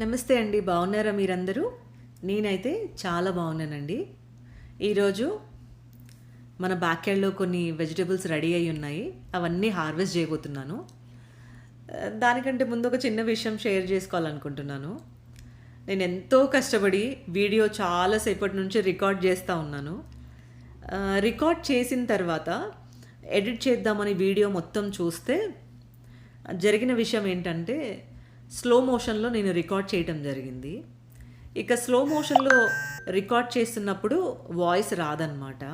నమస్తే అండి బాగున్నారా మీరందరూ? నేనైతే చాలా బాగున్నానండి. ఈరోజు మన బ్యాక్యార్డ్లో కొన్ని వెజిటేబుల్స్ రెడీ అయి ఉన్నాయి. అవన్నీ హార్వెస్ట్ చేయబోతున్నాను. దానికంటే ముందు ఒక చిన్న విషయం షేర్ చేసుకోవాలనుకుంటున్నాను. నేను ఎంతో కష్టపడి వీడియో చాలాసేపటి నుంచి రికార్డ్ చేస్తూ ఉన్నాను. రికార్డ్ చేసిన తర్వాత ఎడిట్ చేద్దామని వీడియో మొత్తం చూస్తే జరిగిన విషయం ఏంటంటే స్లో మోషన్లో నేను రికార్డ్ చేయటం జరిగింది. ఇక స్లో మోషన్లో రికార్డ్ చేస్తున్నప్పుడు వాయిస్ రాదనమాట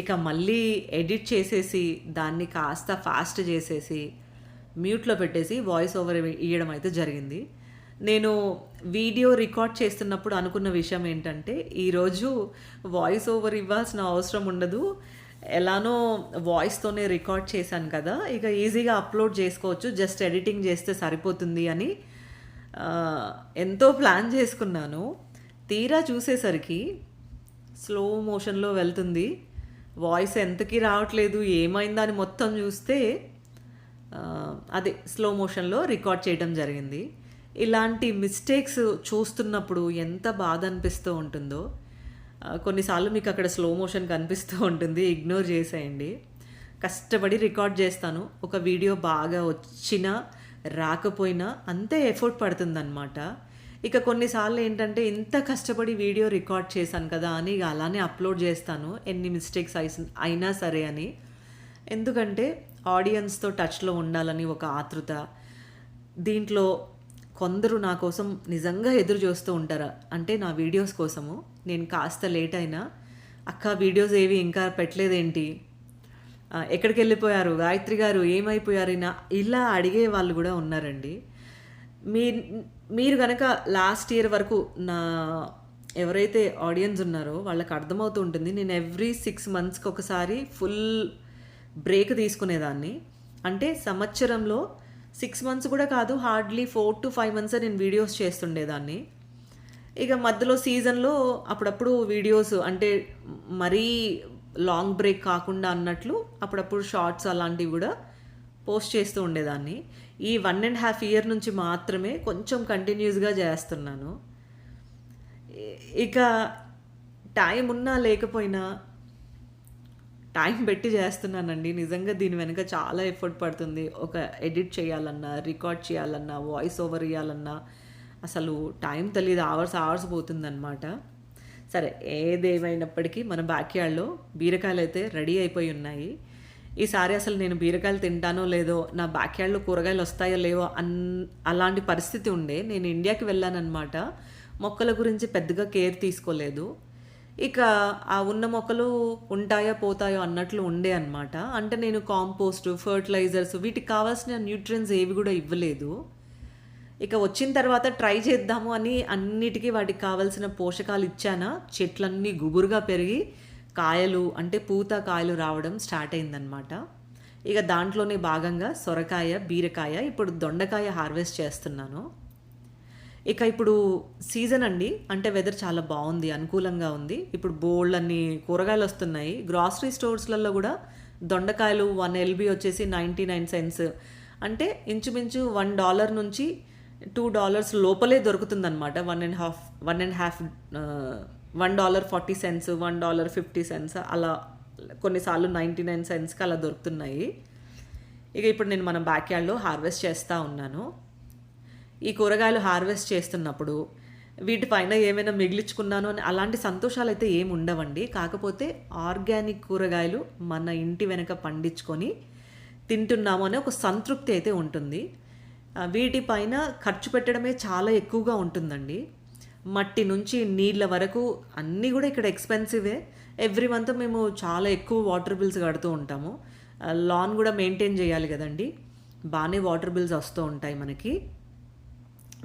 ఇక మళ్ళీ ఎడిట్ చేసేసి దాన్ని కాస్త ఫాస్ట్ చేసేసి మ్యూట్లో పెట్టేసి వాయిస్ ఓవర్ ఇవ్వడం అయితే జరిగింది. నేను వీడియో రికార్డ్ చేస్తున్నప్పుడు అనుకున్న విషయం ఏంటంటే ఈరోజు వాయిస్ ఓవర్ ఇవ్వాల్సిన అవసరం ఉండదు. ఎలానో వాయిస్తోనే రికార్డ్ చేశాను కదా. ఇక ఈజీగా అప్లోడ్ చేసుకోవచ్చు. జస్ట్ ఎడిటింగ్ చేస్తే సరిపోతుంది అని ఎంతో ప్లాన్ చేసుకున్నాను. తీరా చూసేసరికి స్లో మోషన్లో వెళ్తుంది. వాయిస్ ఎంతకి రావట్లేదు. ఏమైందని మొత్తం చూస్తే అదే స్లో మోషన్లో రికార్డ్ చేయడం జరిగింది. ఇలాంటి మిస్టేక్స్ చూస్తున్నప్పుడు ఎంత బాధ అనిపిస్తూ ఉంటుందో కొన్నిసార్లు మీకు అక్కడ స్లో మోషన్ కనిపిస్తూ ఉంటుంది ఇగ్నోర్ చేసేయండి. కష్టపడి రికార్డ్ చేస్తాను. ఒక వీడియో బాగా వచ్చినా రాకపోయినా అంతే ఎఫర్ట్ పడుతుందన్నమాట. ఇక కొన్నిసార్లు ఏంటంటే ఇంత కష్టపడి వీడియో రికార్డ్ చేశాను కదా అని ఇక అలానే అప్లోడ్ చేస్తాను. ఎన్ని మిస్టేక్స్ అయినా సరే అని. ఎందుకంటే ఆడియన్స్తో టచ్లో ఉండాలని ఒక ఆతృత. దీంట్లో కొందరు నా కోసం నిజంగా ఎదురు చూస్తూ ఉంటారు? అంటే నా వీడియోస్ కోసము. నేను కాస్త లేట్ అయినా అక్క వీడియోస్ ఏవి ఇంకా పెట్టలేదేంటి? ఎక్కడికి వెళ్ళిపోయారు గాయత్రి గారు ఏమైపోయారు? ఇలా అడిగే వాళ్ళు కూడా ఉన్నారండి. మీ మీరు కనుక లాస్ట్ ఇయర్ వరకు నా ఎవరైతే ఆడియన్స్ ఉన్నారో వాళ్ళకి అర్థమవుతూ ఉంటుంది. నేను ఎవ్రీ సిక్స్ మంత్స్కి ఒకసారి ఫుల్ బ్రేక్ తీసుకునేదాన్ని. అంటే సంవత్సరంలో సిక్స్ మంత్స్ కూడా కాదు hardly four to five months నేను వీడియోస్ చేస్తుండేదాన్ని. ఇక మధ్యలో సీజన్లో అప్పుడప్పుడు వీడియోస్ అంటే మరీ లాంగ్ బ్రేక్ కాకుండా అన్నట్లు అప్పుడప్పుడు షార్ట్స్ అలాంటివి కూడా పోస్ట్ చేస్తూ ఉండేదాన్ని. ఈ వన్ అండ్ హాఫ్ ఇయర్ నుంచి మాత్రమే కొంచెం కంటిన్యూస్గా చేస్తున్నాను. ఇక టైం ఉన్నా లేకపోయినా టైం పెట్టి చేస్తున్నానండి. నిజంగా దీని వెనుక చాలా ఎఫర్ట్ పడుతుంది. ఒక ఎడిట్ చేయాలన్నా రికార్డ్ చేయాలన్నా వాయిస్ ఓవర్ ఇవ్వాలన్నా అసలు టైం తెలియదు అవర్స్ అవర్స్ పోతుందన్నమాట. సరే ఏదేమైనప్పటికీ మన బ్యాక్యార్డ్లో బీరకాయలు అయితే రెడీ అయిపోయి ఉన్నాయి. ఈసారి అసలు నేను బీరకాయలు తింటానో లేదో నా బ్యాక్యార్డ్లో కూరగాయలు వస్తాయో లేవో అన్ అలాంటి పరిస్థితి ఉండే. నేను ఇండియాకి వెళ్ళానన్నమాట. మొక్కల గురించి పెద్దగా కేర్ తీసుకోలేదు. ఇక ఆ ఉన్న మొక్కలు ఉంటాయో పోతాయో అన్నట్లు ఉండే అన్నమాట. అంటే నేను కాంపోస్ట్ ఫర్టిలైజర్స్ వీటికి కావాల్సిన న్యూట్రియన్స్ ఏవి కూడా ఇవ్వలేదు. ఇక వచ్చిన తర్వాత ట్రై చేద్దాము అని అన్నిటికీ వాటికి కావాల్సిన పోషకాలు ఇచ్చానా? చెట్లన్నీ గుబురుగా పెరిగి కాయలు అంటే పూత కాయలు రావడం స్టార్ట్ అయిందనమాట ఇక దాంట్లోనే భాగంగా సొరకాయ బీరకాయ ఇప్పుడు దొండకాయ హార్వెస్ట్ చేస్తున్నాను. ఇక ఇప్పుడు సీజన్ అండి. అంటే వెదర్ చాలా బాగుంది అనుకూలంగా ఉంది. ఇప్పుడు బోల్డ్ అన్ని కూరగాయలు వస్తున్నాయి. గ్రాసరీ స్టోర్స్లలో కూడా దొండకాయలు వన్ ఎల్బీ వచ్చేసి నైంటీ నైన్ సెన్స్ అంటే ఇంచుమించు వన్ డాలర్ నుంచి టూ డాలర్స్ లోపలే దొరుకుతుందన్నమాట. One and half one and half one dollar forty cents one dollar fifty cents అలా కొన్నిసార్లు నైంటీ నైన్ సెన్స్కి అలా దొరుకుతున్నాయి. ఇక ఇప్పుడు నేను మన బ్యాక్యార్డ్లో హార్వెస్ట్ చేస్తూ ఉన్నాను. ఈ కూరగాయలు హార్వెస్ట్ చేస్తున్నప్పుడు వీటిపైన ఏమైనా మిగిలించుకున్నాను అని అలాంటి సంతోషాలు అయితే ఏమి ఉండవండి. కాకపోతే ఆర్గానిక్ కూరగాయలు మన ఇంటి వెనక పండించుకొని తింటున్నాము అనే ఒక సంతృప్తి అయితే ఉంటుంది. వీటిపైన ఖర్చు పెట్టడమే చాలా ఎక్కువగా ఉంటుందండి. మట్టి నుంచి నీళ్ళ వరకు అన్నీ కూడా ఇక్కడ ఎక్స్పెన్సివే ఎవ్రీ మంత్ మేము చాలా ఎక్కువ వాటర్ బిల్స్ కడుతూ ఉంటాము. లాన్ కూడా మెయింటైన్ చేయాలి కదండి. బాగానే వాటర్ బిల్స్ వస్తూ ఉంటాయి మనకి.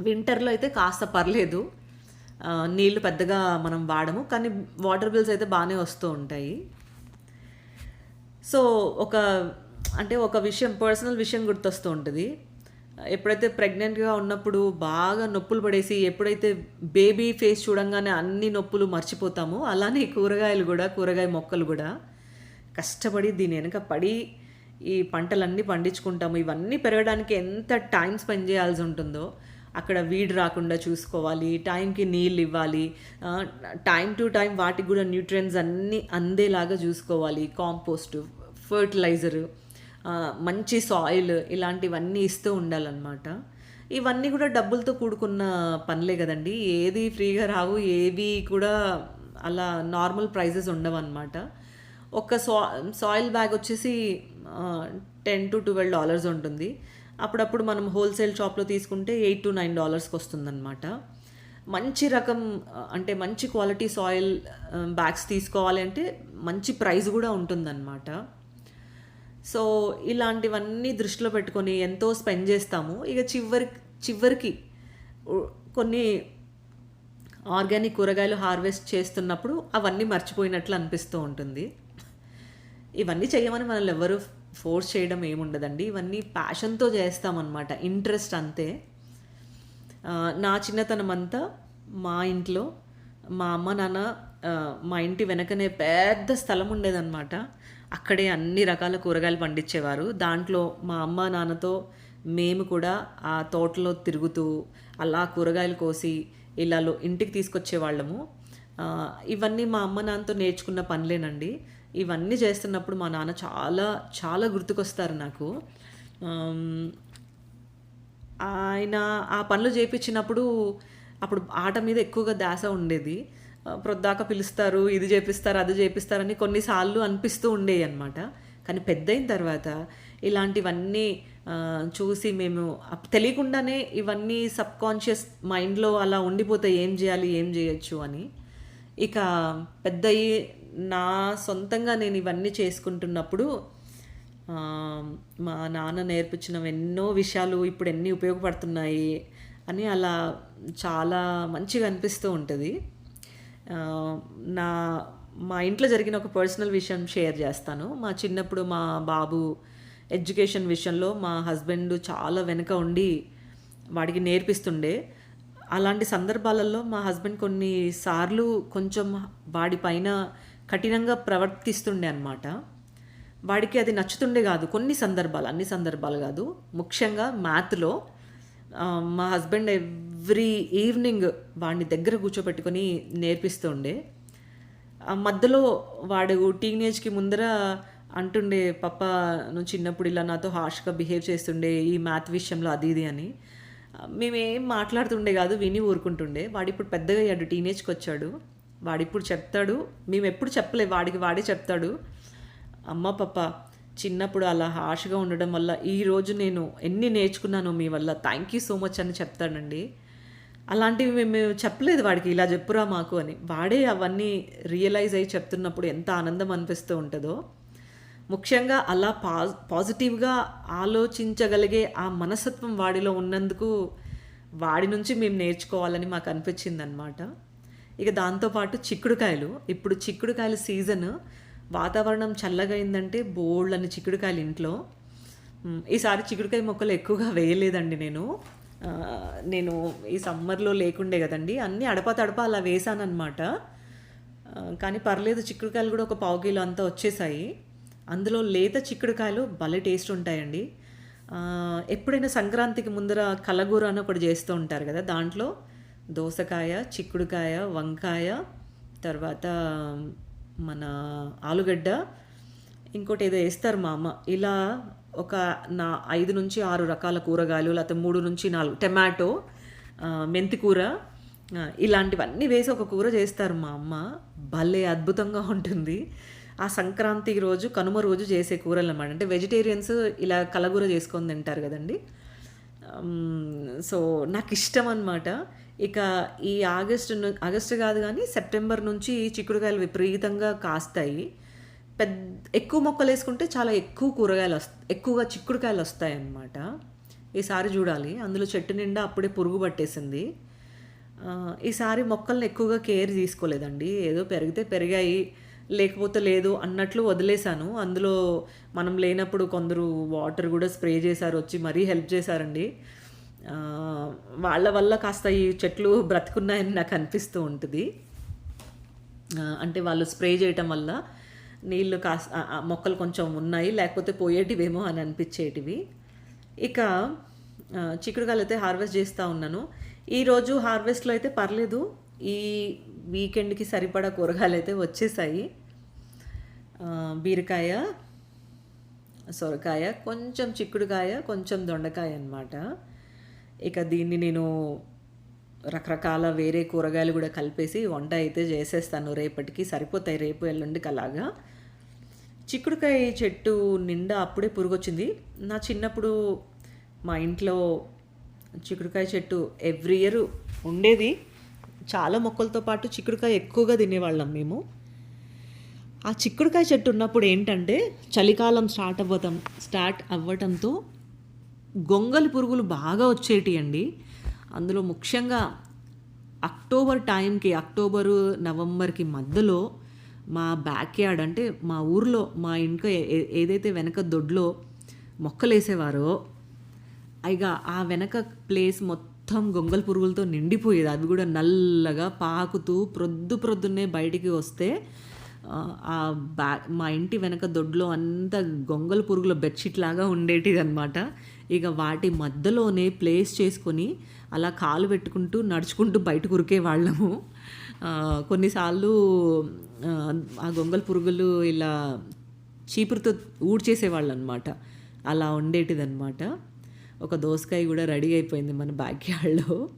వింటర్లో అయితే కాస్త పర్లేదు. నీళ్ళు నీళ్ళు పెద్దగా మనం వాడము కానీ వాటర్ బిల్స్ అయితే బాగానే వస్తూ ఉంటాయి. సో ఒక అంటే ఒక విషయం పర్సనల్ విషయం గుర్తొస్తూ ఉంటుంది. ఎప్పుడైతే ప్రెగ్నెంట్గా ఉన్నప్పుడు బాగా నొప్పులు పడేసి ఎప్పుడైతే బేబీ ఫేస్ చూడంగానే అన్ని నొప్పులు మర్చిపోతామో అలానే కూరగాయలు కూడా కూరగాయ మొక్కలు కూడా కష్టపడి దీని వెనుక పడి ఈ పంటలన్నీ పండించుకుంటాము. ఇవన్నీ పెరగడానికి ఎంత టైం స్పెండ్ చేయాల్సి ఉంటుందో అక్కడ వీడ్ రాకుండా చూసుకోవాలి టైంకి నీళ్ళు ఇవ్వాలి టైం టు టైం వాటికి కూడా న్యూట్రియన్స్ అన్నీ అందేలాగా చూసుకోవాలి. కాంపోస్ట్ ఫర్టిలైజరు మంచి సాయిల్ ఇలాంటివన్నీ ఇస్తూ ఉండాలన్నమాట. ఇవన్నీ కూడా డబ్బులతో కూడుకున్న పనులే కదండి. ఏది ఫ్రీగా రావు ఏవి కూడా అలా నార్మల్ ప్రైజెస్ ఉండవు అనమాట ఒక సా సాయిల్ బ్యాగ్ వచ్చేసి టెన్ టు ట్వెల్వ్ డాలర్స్ ఉంటుంది. అప్పుడప్పుడు మనం హోల్సేల్ షాప్లో తీసుకుంటే ఎయిట్ టు నైన్ డాలర్స్కి వస్తుందన్నమాట. మంచి రకం అంటే మంచి క్వాలిటీ సాయిల్ బ్యాగ్స్ తీసుకోవాలి అంటే మంచి ప్రైస్ కూడా ఉంటుందన్నమాట. సో ఇలాంటివన్నీ దృష్టిలో పెట్టుకొని ఎంతో స్పెండ్ చేస్తాము. ఇక చివరి చివరికి కొన్ని ఆర్గానిక్ కూరగాయలు హార్వెస్ట్ చేస్తున్నప్పుడు అవన్నీ మర్చిపోయినట్లు అనిపిస్తూ ఉంటుంది. ఇవన్నీ చేయమని మనల్ని ఎవరు ఫోర్స్ చేయడం ఏముండదండి. ఇవన్నీ ప్యాషన్తో చేస్తామన్నమాట. ఇంట్రెస్ట్ అంతే. నా చిన్నతనం అంతా మా ఇంట్లో మా అమ్మ నాన్న మా ఇంటి వెనకనే పెద్ద స్థలం ఉండేదన్నమాట. అక్కడే అన్ని రకాల కూరగాయలు పండించేవారు. దాంట్లో మా అమ్మ నాన్నతో మేము కూడా ఆ తోటలో తిరుగుతూ అలా కూరగాయలు కోసి ఇలా ఇంటికి తీసుకొచ్చేవాళ్ళము. వాళ్ళము ఇవన్నీ మా అమ్మ నాన్నతో నేర్చుకున్న పనులేనండి. ఇవన్నీ చేస్తున్నప్పుడు మా నాన్న చాలా చాలా గుర్తుకొస్తారు నాకు. ఆయన ఆ పనులు చేపించినప్పుడు అప్పుడు ఆట మీద ఎక్కువగా ధ్యాస ఉండేది. ప్రొద్దాక పిలుస్తారు ఇది చేపిస్తారు అది చేపిస్తారని కొన్నిసార్లు అనిపిస్తూ ఉండేవి అనమాట కానీ పెద్దయిన తర్వాత ఇలాంటివన్నీ చూసి మేము తెలియకుండానే ఇవన్నీ సబ్ కాన్షియస్ మైండ్లో అలా ఉండిపోతే ఏం చేయాలి ఏం చేయొచ్చు అని. ఇక పెద్దయి నా సొంతంగా నేను ఇవన్నీ చేసుకుంటున్నప్పుడు మా నాన్న నేర్పించిన ఎన్నో విషయాలు ఇప్పుడు ఎన్ని ఉపయోగపడుతున్నాయి అని అలా చాలా మంచిగా అనిపిస్తూ ఉంటుంది. నా మా ఇంట్లో జరిగిన ఒక పర్సనల్ విషయం షేర్ చేస్తాను. మా చిన్నప్పుడు మా బాబు ఎడ్యుకేషన్ విషయంలో మా హస్బెండ్ చాలా వెనుక ఉండి వాడికి నేర్పిస్తుండే. అలాంటి సందర్భాలలో మా హస్బెండ్ కొన్నిసార్లు కొంచెం వాడి పైన కఠినంగా ప్రవర్తిస్తుండే అనమాట వాడికి అది నచ్చుతుండే కాదు. కొన్ని సందర్భాలు అన్ని సందర్భాలు కాదు. ముఖ్యంగా మ్యాథ్లో Um, మా హస్బెండ్ ఎవ్రీ ఈవినింగ్ వాడిని దగ్గర కూర్చోపెట్టుకొని నేర్పిస్తుండే. Um, మధ్యలో వాడు టీనేజ్కి ముందర అంటుండే పప్ప నువ్వు చిన్నప్పుడు ఇలా నాతో హార్ష్గా బిహేవ్ చేస్తుండే ఈ మ్యాథ్ విషయంలో అది ఇది అని. మేమేం మాట్లాడుతుండే కాదు విని ఊరుకుంటుండే. వాడు ఇప్పుడు పెద్దగా అయ్యాడు టీనేజ్కి వచ్చాడు. వాడిప్పుడు చెప్తాడు మేము ఎప్పుడు చెప్పలే వాడికి వాడే చెప్తాడు. అమ్మ పప్ప చిన్నప్పుడు అలా హార్ష్గా ఉండడం వల్ల ఈరోజు నేను ఎన్ని నేర్చుకున్నానో మీ వల్ల. థ్యాంక్ యూ సో మచ్ అని చెప్తానండి. అలాంటివి మేము మేము చెప్పలేదు వాడికి ఇలా చెప్పురా మాకు అని. వాడే అవన్నీ రియలైజ్ అయ్యి చెప్తున్నప్పుడు ఎంత ఆనందం అనిపిస్తూ ఉంటుందో. ముఖ్యంగా అలా పా పాజిటివ్గా ఆలోచించగలిగే ఆ మనస్తత్వం వాడిలో ఉన్నందుకు వాడి నుంచి మేము నేర్చుకోవాలని మాకు అనిపించింది అనమాట ఇక దాంతోపాటు చిక్కుడుకాయలు. ఇప్పుడు చిక్కుడుకాయల సీజన్. వాతావరణం చల్లగా అయిందంటే బోల్డ్ చిక్కుడుకాయలు ఇంట్లో. ఈసారి చిక్కుడుకాయ మొక్కలు ఎక్కువగా వేయలేదండి నేను. నేను ఈ సమ్మర్లో లేకుండే కదండి అన్నీ అడపా తడప అలా వేసానమాట కానీ పర్లేదు చిక్కుడుకాయలు కూడా ఒక పావు కిలో అంతా వచ్చేసాయి. అందులో లేత చిక్కుడుకాయలు భలే టేస్ట్ ఉంటాయండి. ఎప్పుడైనా సంక్రాంతికి ముందర కలగూర అని ఒకటి చేస్తూ ఉంటారు కదా దాంట్లో దోసకాయ చిక్కుడుకాయ వంకాయ తర్వాత మన ఆలుగడ్డ ఇంకోటి ఏదో వేస్తారు మా అమ్మ. ఇలా ఒక నా ఐదు నుంచి ఆరు రకాల కూరగాయలు లేకపోతే మూడు నుంచి నాలుగు టమాటో మెంతికూర మెంతి కూర ఇలాంటివన్నీ వేసి ఒక కూర చేస్తారు మా అమ్మ. భలే అద్భుతంగా ఉంటుంది. ఆ సంక్రాంతి రోజు కనుమ రోజు చేసే కూరలు అన్నమాట. అంటే వెజిటేరియన్స్ ఇలా కలగూర చేసుకొని తింటారు కదండి. Um, సో నాకు ఇష్టం అనమాట ఇక ఈ ఆగస్టు ఆగస్టు కాదు కానీ సెప్టెంబర్ నుంచి చిక్కుడుకాయలు విపరీతంగా కాస్తాయి. పెద్ద ఎక్కువ మొక్కలు వేసుకుంటే చాలా ఎక్కువ కూరగాయలు వస్తాయి ఎక్కువగా చిక్కుడుకాయలు వస్తాయి అన్నమాట ఈసారి చూడాలి. అందులో చెట్టు నిండా అప్పుడే పురుగు పట్టేసింది. ఈసారి మొక్కల్ని ఎక్కువగా కేర్ తీసుకోలేదండి. ఏదో పెరిగితే పెరిగాయి. లేకపోతే లేదు అన్నట్లు వదిలేశాను. అందులో మనం లేనప్పుడు కొందరు వాటర్ కూడా స్ప్రే చేశారు వచ్చి మరీ హెల్ప్ చేశారండి. వాళ్ళ వల్ల కాస్త ఈ చెట్లు బ్రతుకున్నాయని నాకు అనిపిస్తూ ఉంటుంది. అంటే వాళ్ళు స్ప్రే చేయటం వల్ల నీళ్ళు కాస్త మొక్కలు కొంచెం ఉన్నాయి లేకపోతే పోయేటివేమో అని అనిపించేటివి. ఇక ఆ, చిక్కుడుకాయలు అయితే హార్వెస్ట్ చేస్తూ ఉన్నాను. ఈరోజు హార్వెస్ట్లో అయితే పర్లేదు. ఈ వీకెండ్కి సరిపడా కూరగాయలు అయితే వచ్చేసాయి బీరకాయ సొరకాయ కొంచెం చిక్కుడుకాయ కొంచెం దొండకాయ అన్నమాట. ఇక దీన్ని నేను రకరకాల వేరే కూరగాయలు కూడా కలిపేసి వంట అయితే చేసేస్తాను రేపటికి. సరిపోతాయి రేపు ఎల్లుండికి అలాగా. చిక్కుడుకాయ చెట్టు నిండా అప్పుడే పురుగు వచ్చింది నా చిన్నప్పుడు మా ఇంట్లో చిక్కుడుకాయ చెట్టు ఎవ్రీ ఇయర్ ఉండేది. చాలా మొక్కలతో పాటు చిక్కుడుకాయ ఎక్కువగా తినేవాళ్ళం మేము. ఆ చిక్కుడుకాయ చెట్టు ఉన్నప్పుడు ఏంటంటే చలికాలం స్టార్ట్ అవ్వటం స్టార్ట్ అవ్వటంతో గొంగలి పురుగులు బాగా వచ్చేటి అండి. అందులో ముఖ్యంగా అక్టోబర్ టైంకి అక్టోబరు నవంబర్కి మధ్యలో మా బ్యాక్ యార్డ్ అంటే మా ఊర్లో మా ఇంట్లో ఏ- ఏదైతే వెనక దొడ్లో మొక్కలు వేసేవారో ఇక ఆ వెనక ప్లేస్ మొత్తం మొత్తం గొంగల్ పురుగులతో నిండిపోయేది. అవి కూడా నల్లగా పాకుతూ ప్రొద్దు ప్రొద్దున్నే బయటికి వస్తే ఆ, బ్యా మా ఇంటి వెనక దొడ్లో అంతా గొంగల పురుగుల బెడ్షీట్ లాగా ఉండేటిది అనమాట ఇక వాటి మధ్యలోనే ప్లేస్ చేసుకొని అలా కాలు పెట్టుకుంటూ నడుచుకుంటూ బయట ఉరికే వాళ్ళము. కొన్నిసార్లు ఆ, గొంగల పురుగులు ఇలా చీపురుతో ఊడ్చేసేవాళ్ళు అనమాట అలా ఉండేటిదన్నమాట. ఒక దోసకాయ కూడా రెడీ అయిపోయింది మన బ్యాక్ యార్డ్లో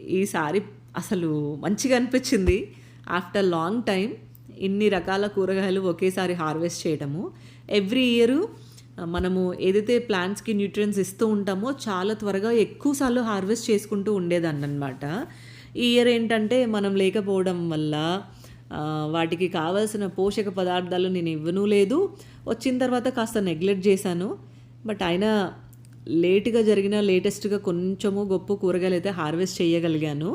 ఈసారి అసలు మంచిగా అనిపించింది. ఆఫ్టర్ లాంగ్ టైం ఇన్ని రకాల కూరగాయలు ఒకేసారి హార్వెస్ట్ చేయడము ఎవ్రీ ఇయర్ మనము ఏదైతే ప్లాంట్స్కి న్యూట్రియన్స్ ఇస్తూ ఉంటామో చాలా త్వరగా ఎక్కువసార్లు హార్వెస్ట్ చేసుకుంటూ ఉండేదాన్ని అనమాట ఈ ఇయర్ ఏంటంటే మనం లేకపోవడం వల్ల వాటికి కావాల్సిన పోషక పదార్థాలు నేను ఇవ్వను లేదు. వచ్చిన తర్వాత కాస్త నెగ్లెక్ట్ చేశాను. బట్ అయినా లేటుగా జరిగిన లేటెస్ట్గా కొంచెము గొప్ప కూరగాయలు అయితే హార్వెస్ట్ చేయగలిగాను.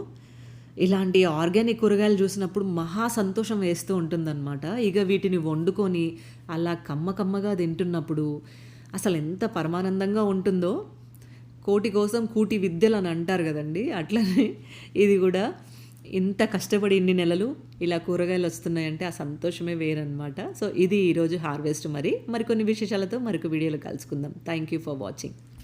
ఇలాంటి ఆర్గానిక్ కూరగాయలు చూసినప్పుడు మహా సంతోషం వేస్తూ ఉంటుందన్నమాట. ఇక వీటిని వండుకొని అలా కమ్మ కమ్మగా తింటున్నప్పుడు అసలు ఎంత పరమానందంగా ఉంటుందో. కోటి కోసం కూటి విద్యలు అని అంటారు కదండి. అట్లనే ఇది కూడా ఇంత కష్టపడి ఇన్ని నెలలు ఇలా కూరగాయలు వస్తున్నాయంటే ఆ సంతోషమే వేరనమాట సో ఇది ఈరోజు హార్వెస్ట్ మరి. మరికొన్ని విశేషాలతో మరొక వీడియోలో కలుసుకుందాం. Thank you for watching